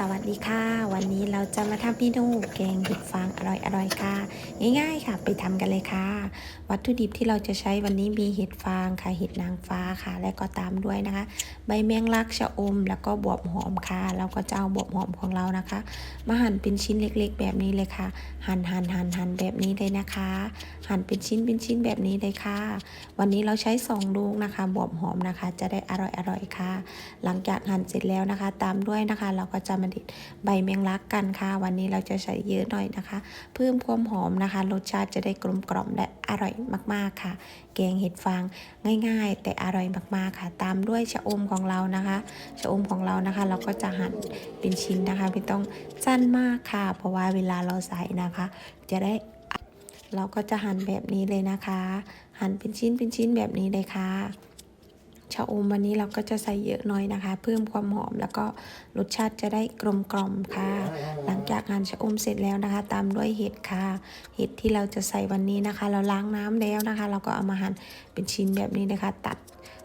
สวัสดีค่ะ วันนี้เราจะมาทำเมนูแกงเห็ดฟางอร่อยๆค่ะ ง่ายๆค่ะ ไปทำกันเลยค่ะ วัตถุดิบที่เราจะใช้วันนี้มีเห็ดฟางค่ะเห็ดนางฟ้าค่ะ และก็ตามด้วยนะคะ ใบแมงลักชะอม แล้วก็บวบหอมค่ะ เราก็จะเอาบวบหอมของเรานะคะ มาหั่นเป็นชิ้นเล็กๆ แบบนี้เลยค่ะ หั่นหั่นหั่นหั่นแบบนี้เลยนะคะ หั่นเป็นชิ้นเป็นชิ้นแบบนี้เลยค่ะ วันนี้เราใช้สองลูกนะคะบวบหอมนะคะ จะได้อร่อยๆค่ะ หลังจากหั่นเสร็จแล้วนะคะ ตามด้วยนะคะ เราก็จะมาดิดใบแมงลักกันค่ะ วันนี้เราจะใส่เยอะหน่อยนะคะ เพิ่มความหอมนะคะ รสชาติจะได้กลมกล่อมและอร่อยมากๆค่ะ แกงเห็ดฟางง่าย ๆ แต่อร่อยมากๆค่ะ ตามด้วยชะอมของเรานะคะชะอมของเรานะคะ เราก็จะหั่นเป็นชิ้นนะคะไม่ต้องสั้นมากค่ะ เพราะว่าเวลาเราใส่นะคะ จะได้เราก็จะหั่นแบบนี้เลยนะคะ หั่นเป็นชิ้นเป็นชิ้นแบบนี้เลยค่ะ ชะอมวันนี้เราก็จะใส่เยอะหน่อยนะคะ เพิ่มความหอมแล้วก็รสชาติจะได้กลมกล่อมค่ะ หลังจากหั่นชะอมเสร็จแล้วนะคะ ตามด้วยเห็ดค่ะ เห็ดที่เราจะใส่วันนี้นะคะ เราล้างน้ำแล้วนะคะ เราก็เอามาหั่นเป็นชิ้นแบบนี้นะคะ ตัด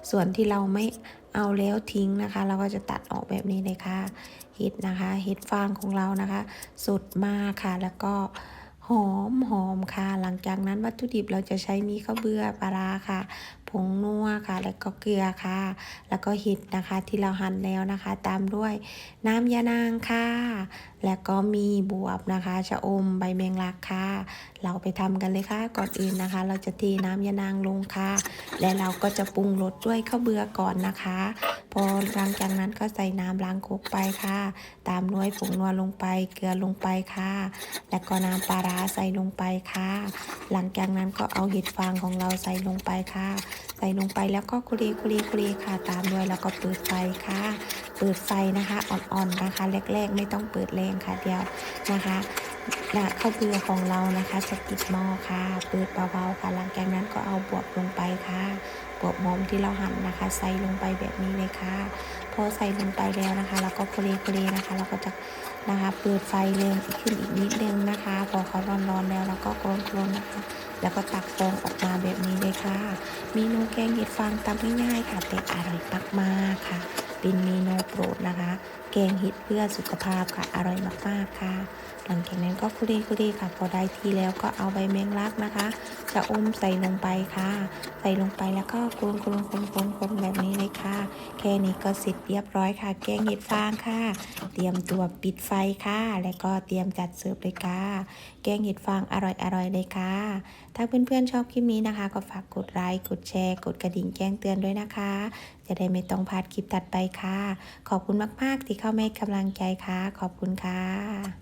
ส่วนที่เราไม่เอาแล้วทิ้งนะคะ เราก็จะตัดออกแบบนี้เลยค่ะเห็ดนะคะเห็ดฟางของเรานะคะสดมากค่ะ แล้วก็หอมหอมค่ะ หลังจากนั้นวัตถุดิบเราจะใช้มีข้าวเบื่อปลาร้าค่ะ ผงนัวค่ะ แล้วก็เกลือค่ะ แล้วก็เห็ดนะคะ ที่เราหั่นแล้วนะคะ ตามด้วยน้ำยานางค่ะ แล้วก็มีบวบนะคะชะอมใบแมงลักค่ะ เราไปทำกันเลยค่ะ ก่อนอื่นนะคะ เราจะเทน้ำยานางลงค่ะ และเราก็จะปรุงรสด้วยข้าวเบื่อก่อนนะคะ พอหลังจากนั้นก็ใส่น้ำล้างคกไปค่ะ ตามด้วยผงนัวลงไป เกลือลงไปค่ะ แล้วก็น้ำปลาร้าใส่ลงไปค่ะ หลังจากนั้นก็เอาเห็ดฟางของเราใส่ลงไปค่ะใส่ลงไปแล้วก็คุรีคุรีคุรีค่ะตามด้วยแล้วก็เปิดไฟค่ะ เปิดไฟนะคะอ่อนๆนะคะแรกๆ ไม่ต้องเปิดแรงค่ะเดียวนะคะและข้าวเบื่อของเรานะคะจะติดหม้อค่ะเปิดเบาๆค่ะหลังจากนั้นก็เอาบวบลงไปค่ะบวบหอมที่เราหั่นนะคะ ใส่ลงไปแบบนี้เลยค่ะพอใส่ลงไปแล้วนะคะเราก็คุรีคุรีนะคะเราก็จะนะคะเปิดไฟแรงขึ้นอีกนิดนึงนะคะ พอเขาร้อนๆแล้วเราก็กลนๆนะคะ แล้วก็ตักฟองออกมาแบบนี้เลยค่ะ เมนูแกงเห็ดฟางตำง่ายๆค่ะ แต่อร่อยมากๆค่ะ เป็นเมนูโปรดนะคะ แกงเห็ดเพื่อสุขภาพค่ะ อร่อยมากๆค่ะ หลังจากนั้นก็คุรีคุรีค่ะ พอได้ทีแล้วก็เอาใบแมงลักนะคะ จะอมใส่ลงไปค่ะ ใส่ลงไปแล้วก็กลนกลนกลนกลนกลนแบบนี้เลยค่ะ แค่นี้ก็เสร็จเรียบร้อยค่ะ แกงเห็ดฟางค่ะ เตรียมตัวปิดไฟค่ะ แล้วก็เตรียมจัดเสิร์ฟเลยค่ะ แกงเห็ดฟางอร่อยๆเลยค่ะ ถ้าเพื่อนๆชอบคลิปนี้นะคะ ก็ฝากกดไลค์กดแชร์ กดกระดิ่งแจ้งเตือนด้วยนะคะ จะได้ไม่ต้องพลาดคลิปถัดไปค่ะ ขอบคุณมากๆที่เข้ามาให้กำลังใจค่ะ ขอบคุณค่ะ